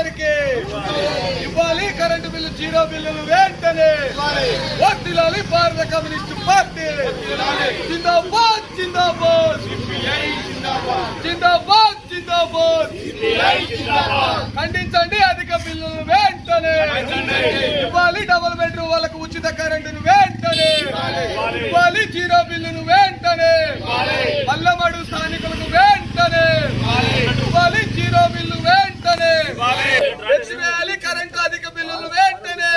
అందరికీ ఇవ్వాలి current bill zero బిల్లులు వెంటనే వర్తిల్లాలి భారత కమ్యూనిస్ట్ పార్టీ. జిందాబాద్ జిందాబాద్. జిందాబాద్. జిందాబాద్ ఖండించండి అధిక బిల్లులు వెంటనే. ఇవ్వాలి డబుల్ బెడ్రూమ్ వాళ్ళకు ఉచిత కరెంటును వెంటనే. ఇవ్వాలి. జీరో బిల్లును వెంటనే. అల్లమడు స్థానికులకు వెంటనే ఇవ్వాలి జీరో బిల్లు వెంటనే ఎత్తివేయాలి కరెంటు అధిక బిల్లులు వెంటనే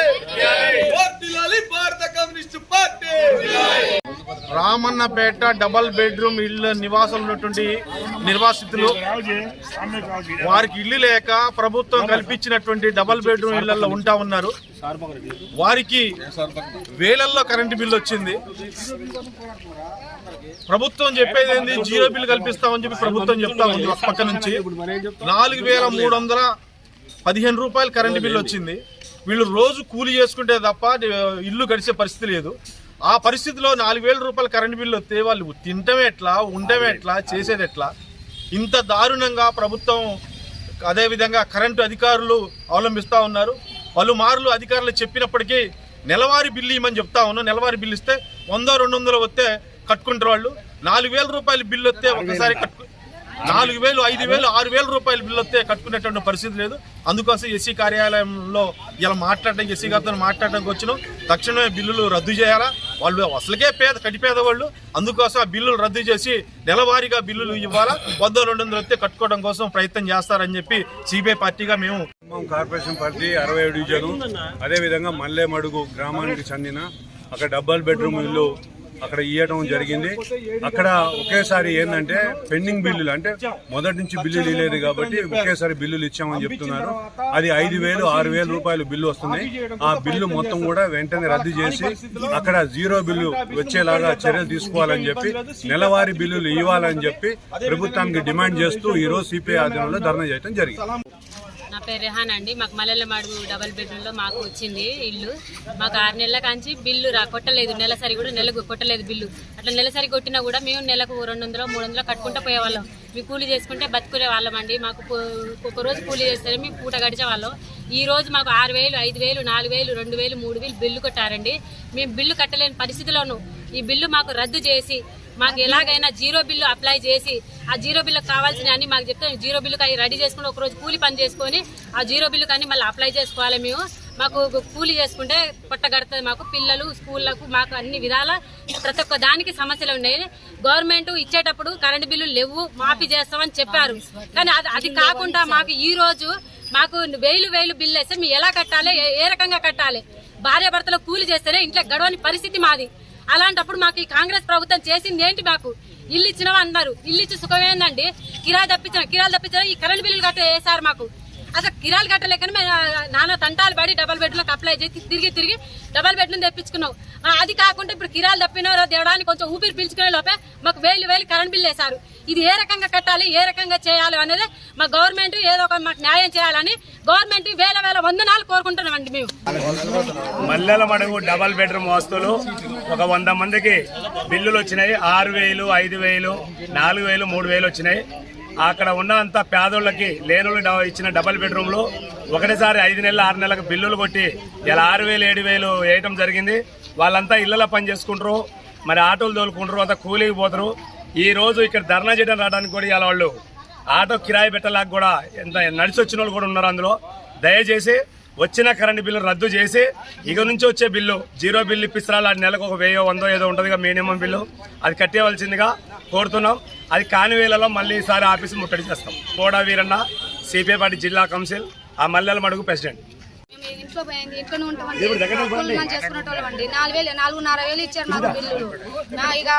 వర్ధిల్లాలి భారత communist party Ramannapeta double bedroom ఇళ్ళ నివాసం ఉన్నటువంటి నిర్వాసితులు. వారికి ఇల్లు లేక ప్రభుత్వం కల్పించినటువంటి డబల్ బెడ్రూమ్ ఇళ్ళలో ఉంటా ఉన్నారు. వారికి వేలల్లో కరెంటు బిల్లు వచ్చింది. ప్రభుత్వం చెప్పేది ఏంది? జీరో బిల్లు కల్పిస్తామని చెప్పి ప్రభుత్వం చెప్తా ఉంది ఒక పక్క నుంచి. నాలుగు వేల మూడు వందల పదిహేను రూపాయలు కరెంటు బిల్లు వచ్చింది. వీళ్ళు రోజు కూలి చేసుకుంటే తప్ప ఇల్లు గడిచే పరిస్థితి లేదు. ఆ పరిస్థితిలో నాలుగు వేల రూపాయల కరెంటు బిల్లు వస్తే వాళ్ళు తినటమే ఎట్లా ఉండటమే ఎట్లా చేసేది ఎట్లా? ఇంత దారుణంగా ప్రభుత్వం అదేవిధంగా కరెంటు అధికారులు అవలంబిస్తూ ఉన్నారు. పలుమార్లు అధికారులు చెప్పినప్పటికీ నెలవారీ బిల్లు ఇవ్వమని చెప్తా ఉన్నాం. నెలవారీ బిల్లు ఇస్తే వంద రెండు వందలు వస్తే కట్టుకుంటారు వాళ్ళు. నాలుగు వేల రూపాయల బిల్లు వస్తే ఒకసారి కట్టుకు నాలుగు వేలు ఐదు వేలు ఆరు వేల రూపాయల బిల్లు వస్తే కట్టుకునేటువంటి పరిస్థితి లేదు. అందుకోసం ఎస్సీ కార్యాలయంలో ఇలా మాట్లాడడం ఎస్సీ గారితో మాట్లాడడానికి వచ్చినాం. తక్షణమే బిల్లులు రద్దు చేయాలా? వాళ్ళు అసలుకే పేద కటిపేద వాళ్ళు అందుకోసం ఆ బిల్లులు రద్దు చేసి నెలవారీగా బిల్లులు ఇవ్వాలా? వంద రెండు వందలు వస్తే కట్టుకోవడం కోసం ప్రయత్నం చేస్తారని చెప్పి సిబిఐ పార్టీగా మేము కార్పొరేషన్ పార్టీ అరవై డివిజన్ అదేవిధంగా మల్లెమడుగు గ్రామానికి చెందిన అక్కడ డబ్బల్ బెడ్రూమ్ ఇల్లు అక్కడ ఇవ్వడం జరిగింది. అక్కడ ఒకేసారి ఏంటంటే పెండింగ్ బిల్లులు అంటే మొదటి నుంచి బిల్లులు ఇవ్వలేదు కాబట్టి ఒకేసారి బిల్లులు ఇచ్చామని చెప్తున్నారు. అది ఐదు వేలు ఆరు వేల రూపాయలు బిల్లు వస్తున్నాయి. ఆ బిల్లు మొత్తం కూడా వెంటనే రద్దు చేసి అక్కడ జీరో బిల్లు వచ్చేలాగా చర్యలు తీసుకోవాలని చెప్పి నెలవారీ బిల్లులు ఇవ్వాలని చెప్పి ప్రభుత్వానికి డిమాండ్ చేస్తూ ఈరోజు సిపిఐ ఆధ్వర్యంలో ధర్నా చేయడం జరిగింది. నా పేరు రెహాన్ అండి. మాకు మల్లెలమాడు డబల్ బెడ్రూమ్లో మాకు వచ్చింది ఇల్లు. మాకు ఆరు నెలల కాంచి బిల్లు రా కొట్టలేదు. నెలసరి కూడా నెలకు కొట్టలేదు బిల్లు. అట్లా నెలసరి కొట్టినా కూడా మేము నెలకు రెండు వందలు మూడు వందలు కట్టుకుంటూ పోయేవాళ్ళం. మేము కూలీ చేసుకుంటే బతుకునే వాళ్ళం అండి. మాకు ఒక రోజు కూలీ చేస్తే మేము పూట గడిచే వాళ్ళం. ఈ రోజు మాకు ఆరు వేలు ఐదు వేలు నాలుగు వేలు రెండు వేలు మూడు వేలు బిల్లు కొట్టారండి. మేము బిల్లు కట్టలేని పరిస్థితిలోనూ ఈ బిల్లు మాకు రద్దు చేసి మాకు ఎలాగైనా జీరో బిల్లు అప్లై చేసి ఆ జీరో బిల్లు కావాల్సిన అన్ని మాకు చెప్తే జీరో బిల్లుకు అవి రెడీ చేసుకుని ఒక రోజు కూలి పని చేసుకొని ఆ జీరో బిల్లు అన్ని మళ్ళీ అప్లై చేసుకోవాలి మేము. మాకు కూలి చేసుకుంటే పొట్టగడుతుంది మాకు. పిల్లలు స్కూళ్ళకు మాకు అన్ని విధాల ప్రతి ఒక్క దానికి సమస్యలు ఉన్నాయి. గవర్నమెంట్ ఇచ్చేటప్పుడు కరెంటు బిల్లులు లేవు మాఫీ చేస్తామని చెప్పారు. కానీ అది అది కాకుండా మాకు ఈ రోజు మాకు వేలు వేలు బిల్లు వేస్తే మేము ఎలా కట్టాలి? ఏ- ఏ రకంగా కట్టాలి? భార్య భర్తలు కూలి చేస్తేనే ఇంట్లో గడవని పరిస్థితి మాది. అలాంటప్పుడు మాకు ఈ కాంగ్రెస్ ప్రభుత్వం చేసింది ఏంటి మాకు? ఇల్లు ఇచ్చినవా అన్నారు. ఇల్లు ఇచ్చి సుఖమేందండి కిరాయి తప్పించిన కిరాలు తప్పించిన ఈ కరెంట్ బిల్లులు కట్ట వేసారు మాకు? అసలు కిరాలు కట్టలేకని మేము నాన్న తంటాలు పడి డబల్ బెడ్లకు అప్లై చేసి తిరిగి తిరిగి డబల్ బెడ్లు తెప్పించుకున్నాం. అది కాకుండా ఇప్పుడు కిరాలు తప్పినారో దేవడానికి కొంచెం ఊపిరి పీల్చుకునే లోపే రూపాయలు కరెంట్ బిల్ వేశారు. ఇది ఏ రకంగా కట్టాలి ఏ రకంగా చేయాలి అనేది మా గవర్నమెంట్ ఏదో ఒక మాకు న్యాయం చేయాలని గవర్నమెంట్ వేల వేల వందనాలు కోరుకుంటున్నామండి మేము. మల్లెల మడుగు డబల్ బెడ్రూమ్ వస్తువులు ఒక వంద మందికి బిల్లులు వచ్చినాయి. ఆరు వేలు ఐదు వేలు నాలుగు వేలు మూడు వేలు వచ్చినాయి. అక్కడ ఉన్న అంత పేదోళ్ళకి లేనులు ఇచ్చిన డబల్ బెడ్రూమ్లు ఒకటేసారి ఐదు నెలలు ఆరు నెలలకు బిల్లులు కొట్టి ఇలా ఆరు వేలు ఏడు వేలు వేయటం జరిగింది. వాళ్ళంతా ఇళ్ళలో పని చేసుకుంటారు. మరి ఆటోలు తోలుకుంటారు అంతా కూలీకి పోతారు. ఈ రోజు ఇక్కడ ధర్నా చేయడం రావడానికి కూడా ఇలా వాళ్ళు ఆటో కిరాయి పెట్టలేక కూడా ఎంత నడిచి వచ్చిన వాళ్ళు కూడా ఉన్నారు అందులో. దయచేసి వచ్చిన కరెంటు బిల్లు రద్దు చేసి ఇక నుంచి వచ్చే బిల్లు జీరో బిల్లు ఇప్పిస్తారా? ఆ నెలకు ఒక వెయ్యో వందో ఏదో ఉంటుందిగా మినిమం బిల్లు. అది కట్టేవలసిందిగా కోరుతున్నాం. అది కాని వేళలో మళ్ళీ ఈసారి ఆఫీసు ముట్టడి చేస్తాం. కోడా వీరన్న సిపిఐ పార్టీ జిల్లా కౌన్సిల్ ఆ మల్లెల మడుగు ప్రెసిడెంట్. ఇంట్లో పోయింది ఇంట్లోనే ఉంటామండి కూలి పని చేసుకునేటోళ్ళం అండి నాలుగు వేలు నాలుగున్నర వేలు ఇచ్చారు మాకు బిల్లులు. నా ఇక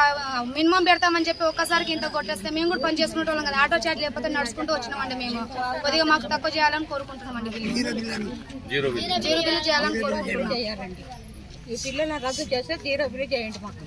మినిమం పెడతామని చెప్పి ఒక్కసారికి ఇంత కొట్టేస్తే మేము కూడా పని చేసుకునేటోళ్ళం కదా ఆటో చార్జ్ లేకపోతే నడుచుకుంటూ వచ్చినామండి మేము. కొద్దిగా మాకు తక్కువ చేయాలని కోరుకుంటున్నామండి బిల్లు. జీరో బిల్లు చేయాలని కోరుకుంటున్నాం. ఈ పిల్లలను రద్దు చేస్తే జీరో బిల్లు చేయండి మాకు.